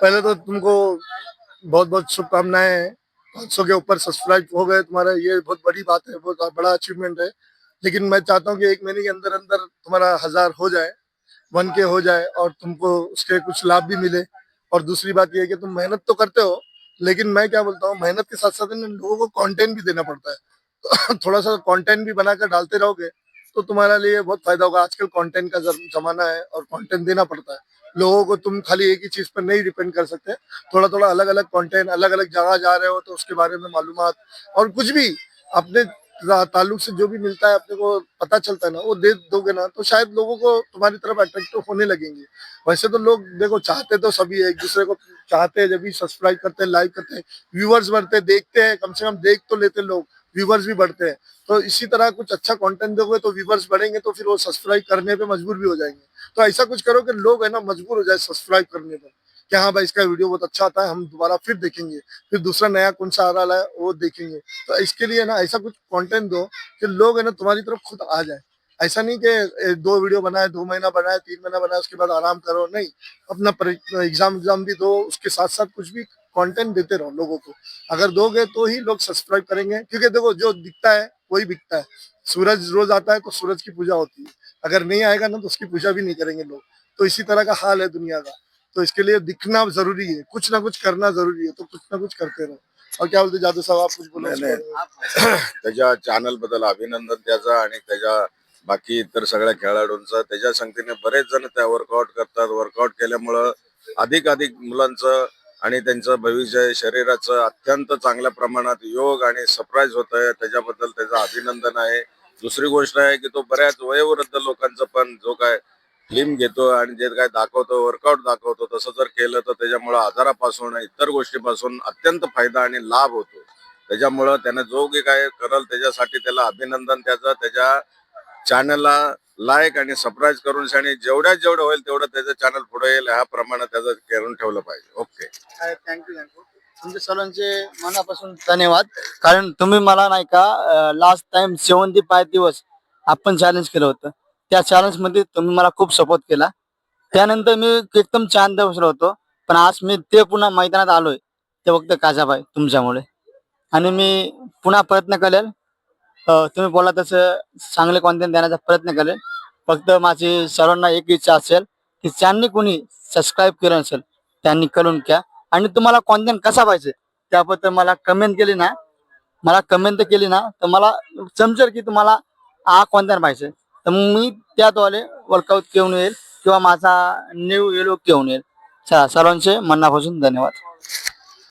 पहले तो तुमको बहुत बहुत शुभकामनाएँ हैं। पाँच सौ के ऊपर सब्सक्राइब हो गए तुम्हारा, ये बहुत बड़ी बात है, बहुत बड़ा अचीवमेंट है। लेकिन मैं चाहता हूँ कि एक महीने के अंदर अंदर तुम्हारा हज़ार हो जाए, वन के हो जाए और तुमको उसके कुछ लाभ भी मिले। और दूसरी बात यह है कि तुम मेहनत तो करते हो, लेकिन मैं क्या बोलता हूँ, मेहनत के साथ साथ इन लोगों को कंटेंट भी देना पड़ता है। थोड़ा सा कंटेंट भी बनाकर डालते रहोगे तो तुम्हारा लिए बहुत फ़ायदा होगा। आजकल कंटेंट का जमाना है और कंटेंट देना पड़ता है। लोगों को तुम खाली एक ही चीज़ पर नहीं डिपेंड कर सकते। थोड़ा थोड़ा अलग अलग कंटेंट अलग अलग जगह जा रहे हो तो उसके बारे में मालूम और कुछ भी अपने ताल्लुक से जो भी मिलता है, अपने को पता चलता है ना, वो दे दोगे ना तो शायद लोगों को तुम्हारी तरफ़ अट्रैक्टिव होने लगेंगे। वैसे तो लोग देखो चाहते तो सभी एक दूसरे को चाहते हैं, जब भी सब्सक्राइब करते हैं लाइक करते हैं व्यूवर्स बढ़ते हैं, देखते हैं, कम से कम देख तो लेते हैं लोग। व्यूवर्स भी बढ़ते हैं। तो इसी तरह कुछ अच्छा कंटेंट दोगे तो व्यूवर्स बढ़ेंगे तो फिर वो सब्सक्राइब करने पे मजबूर भी हो जाएँगे। तो ऐसा कुछ करो कि लोग है ना मजबूर हो जाए सब्सक्राइब करने पर कि हाँ भाई इसका वीडियो बहुत अच्छा आता है, हम दोबारा फिर देखेंगे। फिर दूसरा नया कौन सा आ रहा है, वो देखेंगे। तो इसके लिए ना ऐसा कुछ कंटेंट दो कि लोग है ना तुम्हारी तरफ़ खुद आ जाए। ऐसा नहीं कि दो वीडियो बनाए, दो महीना बनाए, तीन महीना बनाए, उसके बाद आराम करो, नहीं। अपना एग्ज़ाम एग्ज़ाम भी दो, उसके साथ साथ कुछ भी कंटेंट देते रहो लोगों को। अगर दोगे तो ही लोग सब्सक्राइब करेंगे क्योंकि देखो जो दिखता है वही बिकता है। सूरज रोज आता है तो सूरज की पूजा होती है। अगर नहीं आएगा ना तो उसकी पूजा भी नहीं करेंगे लोग। तो इसी तरह का हाल है दुनिया का। तो इसके लिए दिखना जरूरी है। कुछ ना कुछ करना जरूरी है। तो कुछ ना कुछ करते रहो। और क्या बोलते जादू साहब आप कुछ बोलो? त्याच्या चॅनलबद्दल अभिनंदन त्याचं आणि त्याच्या बाकी इतर सगळ्या खेळाडूंचं. त्याच्या संगतीने बरेच जण त्या वर्कआउट करतात. वर्कआउट केल्यामुळं अधिक अधिक मुलांचं आणि त्यांचं भविष्य शरीराचं अत्यंत चांगल्या प्रमाणात योग आणि सरप्राईज होत आहे त्याच्याबद्दल त्याचं अभिनंदन आहे. दुसरी गोष्ट आहे की तो बऱ्याच वयोवृद्ध लोकांचं पण जो काय फिल्म घेतो आणि जे काय दाखवतो वर्कआउट दाखवतो तसं जर केलं तर त्याच्यामुळं आजारापासून इतर गोष्टीपासून अत्यंत फायदा आणि लाभ होतो. त्याच्यामुळं त्याने जो काही काय करल त्याच्यासाठी त्याला अभिनंदन त्याचं त्याच्या चॅनलला लाईक आणि सबस्क्राईब करून आणि जेवढ्यात जेवढं होईल तेवढं त्याचं चॅनल पुढे येईल ह्या प्रमाणे त्याचं करून ठेवलं पाहिजे. ओके थँक्यू थँक्यू तुमचे सर्वांचे मनापासून धन्यवाद. कारण तुम्ही मला नाही का लास्ट टाइम सेवन ते पाच दिवस आपण चॅलेंज केलं होतं. त्या चॅलेंजमध्ये तुम्ही मला खूप सपोर्ट केला. त्यानंतर मी एकदम शांत बसलो होतो. पण आज मी ते पुन्हा मैदानात आलोय. ते फक्त काजाबाई तुमच्यामुळे. आणि मी पुन्हा प्रयत्न करेल. तुम्ही बोला तसं चांगले कॉन्टेंट देण्याचा प्रयत्न करेल. फक्त माझी सर्वांना एक इच्छा असेल की ज्यांनी कोणी सबस्क्राईब केलं असेल त्यांनी करून घ्या. आणि तुम्हाला कॉन्टेंट कसा पाहिजे त्याबद्दल मला कमेंट केली ना मला कमेंट केली ना तर मला समजेल की तुम्हाला हा कॉन्टेंट पाहिजे. तर मी त्याद्वारे वर्कआउट घेऊन येईल किंवा माझा न्यू येलो घेऊन येईल. चला सर्वांचे मनापासून धन्यवाद.